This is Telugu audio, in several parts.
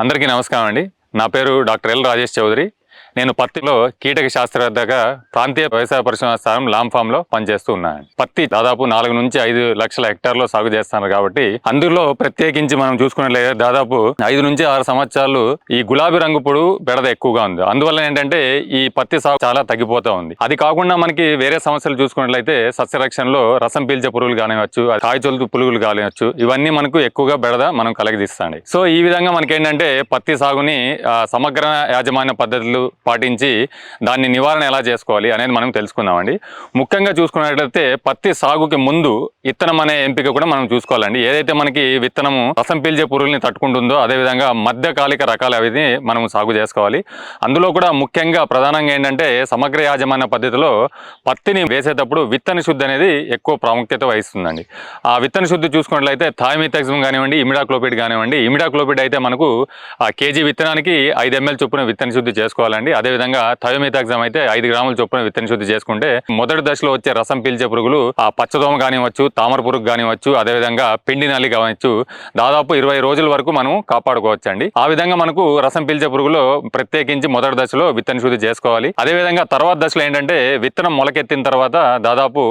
అందరికీ నమస్కారం అండి. నా పేరు డాక్టర్ ఎల్ రాజేష్ చౌదరి. నేను పత్తిలో కీటక శాస్త్రవేత్తగా ప్రాంతీయ వ్యవసాయ పరిశోధన స్థానం లామ్ ఫామ్లో పనిచేస్తూ ఉన్నాను. పత్తి దాదాపు నాలుగు నుంచి ఐదు లక్షల హెక్టార్లో సాగు చేస్తాను కాబట్టి అందులో ప్రత్యేకించి మనం చూసుకున్నట్లయితే దాదాపు ఐదు నుంచి ఆరు సంవత్సరాలు ఈ గులాబీ రంగు పొడు బెడద ఎక్కువగా ఉంది. అందువల్ల ఏంటంటే ఈ పత్తి సాగు చాలా తగ్గిపోతా ఉంది. అది కాకుండా మనకి వేరే సమస్యలు చూసుకున్నట్లయితే సస్యరక్షణలో రసం పీల్చే పురుగులు కానివచ్చు కాయచొలుతు పురుగులు కానివచ్చు ఇవన్నీ మనకు ఎక్కువగా బెడద మనం కలగదీస్తాండి సో ఈ విధంగా మనకి ఏంటంటే పత్తి సాగుని సమగ్ర యాజమాన్య పద్ధతులు పాటించి దాన్ని నివారణ ఎలా చేసుకోవాలి అనేది మనం తెలుసుకుందామండి. ముఖ్యంగా చూసుకున్నట్లయితే పత్తి సాగుకి ముందు విత్తనం అనే ఎంపిక కూడా మనం చూసుకోవాలండి. ఏదైతే మనకి విత్తనము రసం పీల్చే పురుగుల్ని తట్టుకుంటుందో అదేవిధంగా మధ్యకాలిక రకాలు అవి మనం సాగు చేసుకోవాలి. అందులో కూడా ముఖ్యంగా ప్రధానంగా ఏంటంటే సమగ్ర యాజమాన్య పద్ధతిలో పత్తిని వేసేటప్పుడు విత్తన శుద్ధి అనేది ఎక్కువ ప్రాముఖ్యత వహిస్తుందండి. ఆ విత్తన శుద్ధి చూసుకున్నట్లయితే థాయిమిథాక్సిమ్ కానివ్వండి ఇమిడాక్లోపిడ్ కానివ్వండి ఇమిడాక్లోపిడ్ అయితే మనకు ఆ కేజీ విత్తనానికి ఐదు ఎంఎల్ చొప్పున విత్తన శుద్ధి చేసుకోవాలండి. అదేవిధంగా థయోమిథాక్సిమ్ అయితే ఐదు గ్రాముల చొప్పున విత్తన శుద్ధి చేసుకుంటే మొదటి దశలో వచ్చే రసం పీల్చే పురుగులు ఆ పచ్చదోమ కానివచ్చు తామర పురుగు కానివచ్చు అదేవిధంగా పిండి నల్లి కావచ్చు. దాదాపు ఇరవై రోజుల వరకు మనం కాపాడుకోవచ్చండి. ఆ విధంగా మనకు రసం పీల్చే పురుగులు ప్రత్యేకించి మొదటి దశలో విత్తన శుద్ధి చేసుకోవాలి. అదేవిధంగా తర్వాత దశలో ఏంటంటే విత్తనం మొలకెత్తిన తర్వాత దాదాపు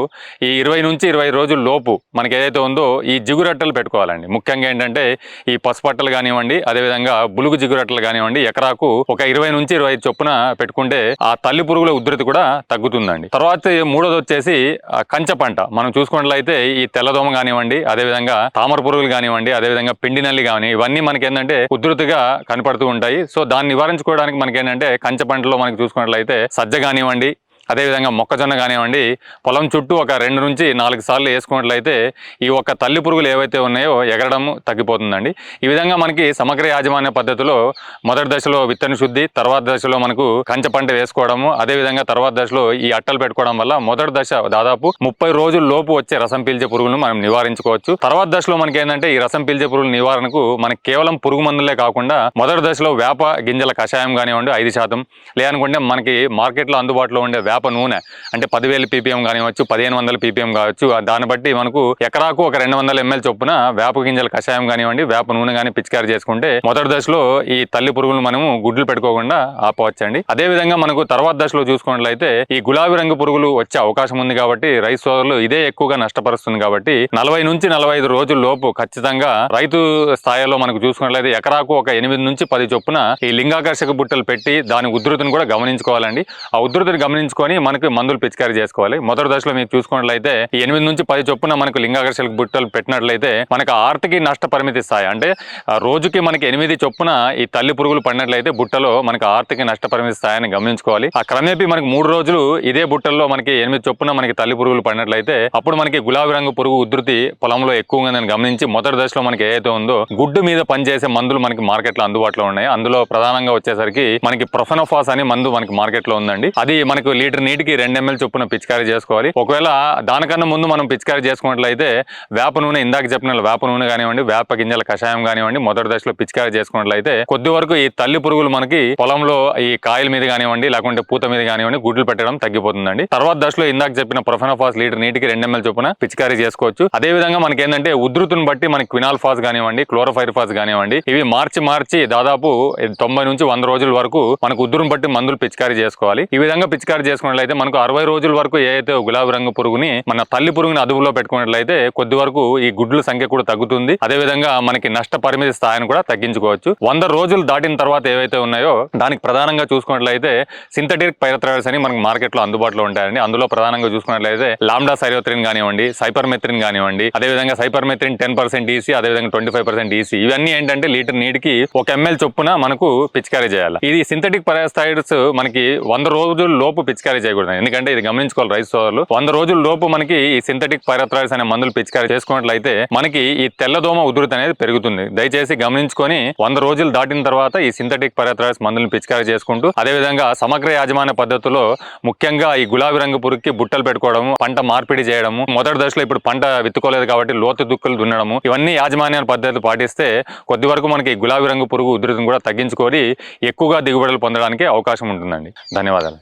ఈ ఇరవై నుంచి ఇరవై రోజుల లోపు మనకి ఏదైతే ఉందో ఈ జిగురట్టలు పెట్టుకోవాలండి. ముఖ్యంగా ఏంటంటే ఈ పసుపట్టలు కానివ్వండి అదేవిధంగా బులుగు జిగురట్టలు కానివ్వండి ఎకరాకు ఒక ఇరవై నుంచి ఇరవై చొప్పున పెట్టుకుంటే ఆ తల్లి పురుగుల ఉధృతి కూడా తగ్గుతుందండి. తర్వాత మూడోది వచ్చేసి కంచ పంట. మనం చూసుకున్నట్లయితే ఈ తెల్లదోమ కానివ్వండి అదేవిధంగా తామర పురుగులు కానివ్వండి అదేవిధంగా పిండి నల్లి కానీ ఇవన్నీ మనకి ఏంటంటే ఉధృతిగా కనపడుతూ ఉంటాయి. సో దాన్ని నివారించుకోవడానికి మనకి ఏంటంటే కంచ పంటలో మనకి చూసుకున్నట్లయితే సజ్జ కానివ్వండి అదేవిధంగా మొక్కజొన్న కానివ్వండి పొలం చుట్టూ ఒక రెండు నుంచి నాలుగు సార్లు వేసుకున్నట్లయితే ఈ ఒక్క తల్లి పురుగులు ఏవైతే ఉన్నాయో ఎగరడం తగ్గిపోతుందండి. ఈ విధంగా మనకి సమగ్ర యాజమాన్య పద్ధతిలో మొదటి దశలో విత్తన శుద్ధి తర్వాత దశలో మనకు కంచ పంట వేసుకోవడము అదేవిధంగా తర్వాత దశలో ఈ అట్టలు పెట్టుకోవడం వల్ల మొదటి దశ దాదాపు ముప్పై రోజుల లోపు వచ్చే రసం పీల్చే పురుగులను మనం నివారించుకోవచ్చు. తర్వాత దశలో మనకి ఏంటంటే ఈ రసం పీల్చే పురుగుల నివారణకు మనకి కేవలం పురుగు మందులే కాకుండా మొదటి దశలో వేప గింజల కషాయం కానివ్వండి ఐదు శాతం. లేదనుకుంటే మనకి మార్కెట్లో అందుబాటులో ఉండే వేప నూనె. అంటే పదివేల పీపీఎం కానివచ్చు పదిహేను వందల పీపీఎం కావచ్చు. దాన్ని బట్టి మనకు ఎకరాకు ఒక రెండు వందల ఎంఎల్ చొప్పున వేప గింజల కషాయం కానివ్వండి వేప నూనె కానీ పిచికారి చేసుకుంటే మొదటి దశలో ఈ తల్లి పురుగులు మనము గుడ్లు పెట్టుకోకుండా ఆపవచ్చండి. అదే విధంగా మనకు తర్వాత దశలో చూసుకున్నట్లయితే ఈ గులాబీ రంగు పురుగులు వచ్చే అవకాశం ఉంది కాబట్టి రైతు సోదరులు ఇదే ఎక్కువగా నష్టపరుస్తుంది కాబట్టి నలభై నుంచి నలభై ఐదు రోజుల లోపు ఖచ్చితంగా రైతు స్థాయిలో మనకు చూసుకున్నట్లయితే ఎకరాకు ఒక ఎనిమిది నుంచి పది చొప్పున ఈ లింగాకర్షక బుట్టలు పెట్టి దాని ఉధృతిని కూడా గమనించుకోవాలండి. ఆ ఉధృతిని గమనించుకొని మనకి మందులు పిచికారీ చేసుకోవాలి. మొదటి దశలో మీరు చూసుకున్నట్లయితే ఎనిమిది నుంచి పది చొప్పున మనకు లింగాకర్షలకు బుట్టలు పెట్టినట్లయితే మనకు ఆర్తికి నష్ట పరిమితి స్థాయి. అంటే రోజుకి మనకి ఎనిమిది చొప్పున ఈ తల్లి పురుగులు పడినట్లయితే బుట్టలో మనకు ఆర్థిక నష్ట పరిమితి స్థాయిని గమనించుకోవాలి. ఆ క్రమేపీ మనకి మూడు రోజులు ఇదే బుట్టల్లో మనకి ఎనిమిది చొప్పున మనకి తల్లి పురుగులు పడినట్లయితే అప్పుడు మనకి గులాబీ రంగు పురుగు ఉధృతి పొలంలో ఎక్కువగా నేను గమనించి మొదటి దశలో మనకి ఏదైతే ఉందో గుడ్డు మీద పనిచేసే మందులు మనకి మార్కెట్లో అందుబాటులో ఉన్నాయి. అందులో ప్రధానంగా వచ్చేసరికి మనకి ప్రొఫెనోఫాస్ అనే మందు మనకి మార్కెట్లో ఉందండి. అది మనకు లీటర్ నీటికి రెండు ఎంఎల్ చొప్పున పిచికారీ చేసుకోవాలి. ఒకవేళ దానికన్నా ముందు మనం పిచికారీ చేసుకున్నట్లయితే వేప నూనె ఇందాక చెప్పిన వేప నూనె కానివ్వండి వేప గింజల కషాయం కానివ్వండి మొదటి దశలో పిచికారీ చేసుకున్నట్లయితే కొద్ది వరకు ఈ తల్లి పురుగులు మనకి పొలంలో ఈ కాయల మీద కానివ్వండి లేకుంటే పూత మీద కానివ్వండి గుడ్లు పెట్టడం తగ్గిపోతుందండి. తర్వాత దశలో ఇందాక చెప్పిన ప్రొఫెనోఫాస్ లీటర్ నీటికి రెండు ఎంఎల్ చొప్పున పిచికారీ చేసుకోవచ్చు. అదే విధంగా మనకి ఏంటంటే ఉధృతిని బట్టి మనకి క్వినాల్ ఫాస్ కానివ్వండి క్లోరోఫైర్ ఫాస్ కానివ్వండి ఇవి మార్చి మార్చి దాదాపు తొంభై నుంచి వంద రోజుల వరకు మనకు ఉధృతిని బట్టి మందులు పిచికారీ చేసుకోవాలి. ఈ విధంగా పిచికారీ చేసుకున్నట్లయితే మనకు అరవై రోజుల వరకు ఏదైతే గులాబీ రంగు పురుగుని మన తల్లి పురుగుని అదుపులో పెట్టుకున్నట్లయితే కొద్ది వరకు ఈ గుడ్ల సంఖ్య కూడా తగ్గుతుంది. అదే విధంగా మనకి నష్ట పరిమితి స్థాయిని కూడా తగ్గించుకోవచ్చు. వంద రోజులు దాటిన తర్వాత ఏవైతే ఉన్నాయో దానికి ప్రధానంగా చూసుకున్నట్లయితే సింథటిక్ పైరథ్రాయిడ్స్ అని మనకు మార్కెట్లో అందుబాటులో ఉంటాయండి. అందులో ప్రధానంగా చూసుకున్నట్లయితే లాండా సైరోత్రిన్ కానివ్వండి సైపర్మెత్రిన్ కానివ్వండి అదేవిధంగా సైపర్మెత్రిన్ టెన్ పర్సెంట్ ఈసీ అదేవిధంగా ట్వంటీ ఫైవ్ పర్సెంట్ ఈసీ. ఇవన్నీ ఏంటంటే లీటర్ నీటికి ఒక ఎంఎల్ చొప్పున మనకు పిచికారీ చేయాలి. ఇది సింథటిక్ పైరథ్రాయిడ్స్ మనకి వంద రోజుల లోపు పిచికారీ చేయకూడదు. ఎందుకంటే ఇది గమనించుకోవాలి రైతు సోదరులు. వంద రోజుల లోపు మనకి ఈ సింథటిక్ పైరథ్రాయిడ్స్ అనే మందులు పిచికారీ చేసుకున్నట్లయితే మనకి ఈ తెల్లదోమ ఉధృతి అనేది పెరుగుతుంది. దయచేసి గమనించుకొని వంద రోజులు దాటిన తర్వాత ఈ సింథటిక్ పైరథ్రాయిడ్స్ మందులను పిచికారీ చేసుకుంటూ అదేవిధంగా సమగ్ర యాజమాన్య పద్ధతిలో ముఖ్యంగా ఈ గులాబీ రంగు పురుగుకి బుట్టలు పెట్టుకోవడము పంట మార్పిడి చేయడము మొదటి దశలో ఇప్పుడు పంట విత్తుకోలేదు కాబట్టి లోతు దుక్కులు దున్నడము ఇవన్నీ యాజమాన్య పద్ధతులు పాటిస్తే కొద్ది వరకు మనకి ఈ గులాబీ రంగు పురుగు ఉధృతిని కూడా తగ్గించుకొని ఎక్కువగా దిగుబడులు పొందడానికి అవకాశం ఉంటుందండి. ధన్యవాదాలు.